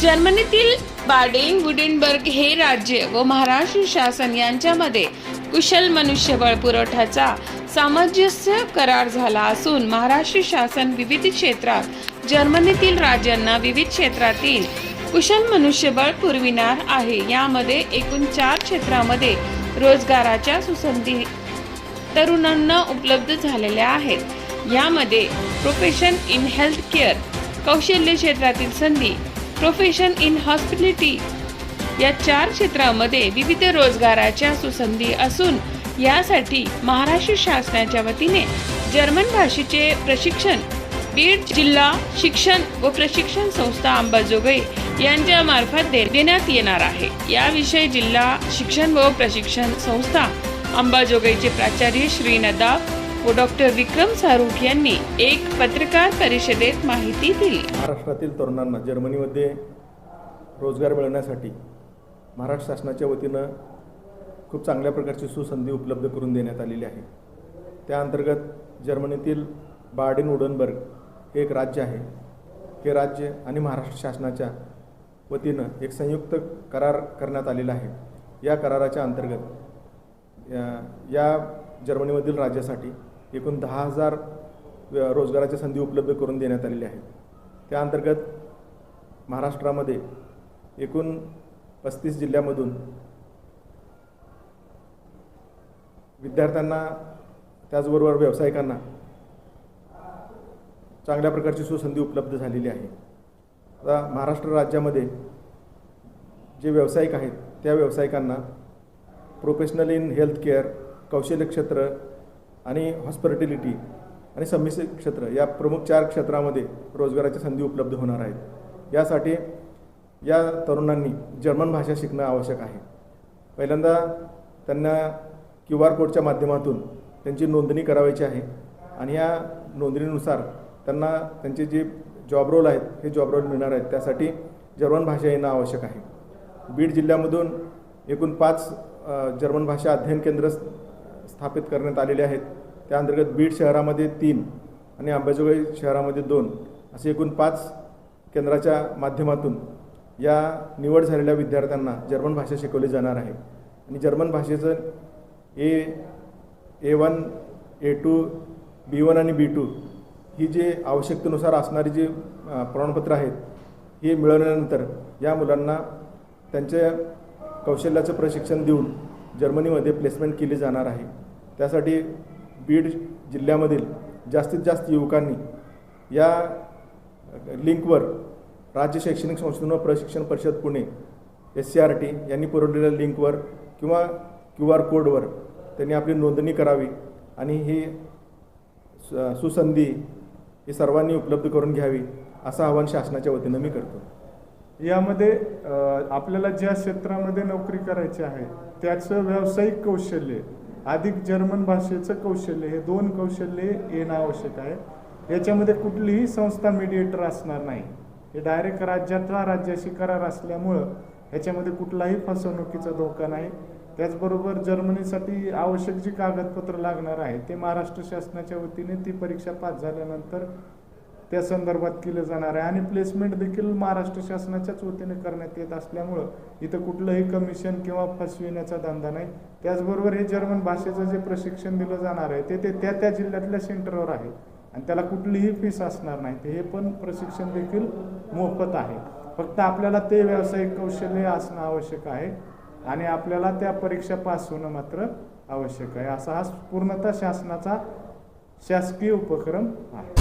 जर्मनीतील बाडेन वुडेनबर्ग हे राज्य व महाराष्ट्र शासन यांच्यामध्ये कुशल मनुष्यबळ पुरवठ्याचा सामंजस्य करार झाला असून महाराष्ट्र शासन विविध क्षेत्रात जर्मनीतील राज्यांना विविध क्षेत्रातील कुशल मनुष्यबळ पुरविणार आहे. यामध्ये एकूण चार क्षेत्रामध्ये रोजगाराच्या सुसंधी तरुणांना उपलब्ध झालेल्या आहेत. यामध्ये प्रोफेशन इन हेल्थ केअर कौशल्य क्षेत्रातील संधी प्रोफेशन इन हॉस्पिटॅलिटी या चार क्षेत्रामध्ये विविध रोजगाराच्या सुसंधी असून यासाठी महाराष्ट्र शासनाच्या वतीने जर्मन भाषेचे प्रशिक्षण बीड जिल्हा शिक्षण व प्रशिक्षण संस्था अंबाजोगाई यांच्या मार्फत दे- देण्यात येणार आहे. याविषयी जिल्हा शिक्षण व प्रशिक्षण संस्था अंबाजोगाईचे प्राचार्य श्री नदाफ व डॉक्टर विक्रम सारुख यांनी एक पत्रकार परिषदेत माहिती दिली. महाराष्ट्रातील तरुणांना जर्मनीमध्ये रोजगार मिळवण्यासाठी महाराष्ट्र शासनाच्या वतीनं खूप चांगल्या प्रकारची सुसंधी उपलब्ध करून देण्यात आलेली आहे. त्या अंतर्गत जर्मनीतील बार्डिन उडनबर्ग हे एक राज्य आहे. हे राज्य आणि महाराष्ट्र शासनाच्या वतीनं एक संयुक्त करार करण्यात आलेला आहे. या कराराच्या अंतर्गत या- या जर्मनीमधील राज्यासाठी एकूण दहा हजार व- रोजगाराच्या संधी उपलब्ध करून देण्यात आलेल्या आहेत. त्या अंतर्गत महाराष्ट्रामध्ये एकूण पस्तीस जिल्ह्यामधून विद्यार्थ्यांना त्याचबरोबर व्यावसायिकांना चांगल्या प्रकारची सुसंधी उपलब्ध झालेली आहे. आता महाराष्ट्र राज्यामध्ये जे व्यावसायिक आहेत त्या व्यावसायिकांना प्रोफेशनल इन हेल्थ केअर कौशल्य क्षेत्र आणि हॉस्पिटॅलिटी आणि संमिश्र क्षेत्र या प्रमुख चार क्षेत्रामध्ये रोजगाराच्या संधी उपलब्ध होणार आहेत. यासाठी या तरुणांनी जर्मन भाषा शिकणं आवश्यक आहे. पहिल्यांदा त्यांना क्यू आर कोडच्या माध्यमातून त्यांची नोंदणी करावायची आहे आणि या नोंदणीनुसार त्यांना त्यांचे जे जॉब रोल आहेत हे जॉब रोल मिळणार आहेत. त्यासाठी जर्मन भाषा येणं आवश्यक आहे. बीड जिल्ह्यामधून एकूण पाच जर्मन भाषा अध्ययन केंद्र स्थापित करण्यात आलेले आहेत. त्या अंतर्गत बीड शहरामध्ये तीन आणि अंबाजोगाई शहरामध्ये दोन असे एकूण पाच केंद्राच्या माध्यमातून या निवड झालेल्या विद्यार्थ्यांना जर्मन भाषा शिकवली जाणार आहे. आणि जर्मन भाषेचं A A one A two B one आणि बी टू ही जे आवश्यकतेनुसार असणारी जी प्रमाणपत्र आहेत हे मिळवल्यानंतर या मुलांना त्यांच्या कौशल्याचं प्रशिक्षण देऊन जर्मनीमध्ये प्लेसमेंट केली जाणार आहे. त्यासाठी बीड जिल्ह्यामधील जास्तीत जास्त युवकांनी या लिंकवर राज्य शैक्षणिक संस्थान व प्रशिक्षण परिषद Pune S C R T यांनी पुरवलेल्या लिंकवर किंवा क्यू आर कोडवर त्यांनी आपली नोंदणी करावी आणि ही सुसंधी ही सर्वांनी उपलब्ध करून घ्यावी असं आवाहन शासनाच्या वतीनं मी करतो. यामध्ये आपल्याला ज्या क्षेत्रामध्ये नोकरी करायची आहे त्याचं व्यावसायिक कौशल्य अधिक जर्मन भाषेचं कौशल्य हे दोन कौशल्ये येणं आवश्यक आहे. याच्यामध्ये कुठलीही संस्था मिडिएटर असणार नाही. हे डायरेक्ट राज्यातला राज्याशी करार असल्यामुळं ह्याच्यामध्ये कुठलाही फसवणुकीचा धोका नाही. त्याचबरोबर जर्मनीसाठी आवश्यक जी कागदपत्र लागणार आहे ते महाराष्ट्र शासनाच्या वतीने ती परीक्षा पास झाल्यानंतर त्या संदर्भात केलं जाणार आहे. आणि प्लेसमेंट देखील महाराष्ट्र शासनाच्याच वतीने करण्यात येत असल्यामुळं इथं कुठलंही कमिशन किंवा फसविण्याचा धंदा नाही. त्याचबरोबर हे जर्मन भाषेचं जे प्रशिक्षण दिलं जाणार आहे ते ते त्या त्या जिल्ह्यातल्या सेंटरवर आहे. आणि त्याला कुठलीही फीस असणार नाही. ते हे पण प्रशिक्षण देखील मोफत आहे. फक्त आपल्याला ते व्यावसायिक कौशल्य असणं आवश्यक आहे. आणि आपल्याला त्या परीक्षा पास होणं मात्र आवश्यक आहे. असा हा पूर्णतः शासनाचा शासकीय उपक्रम आहे.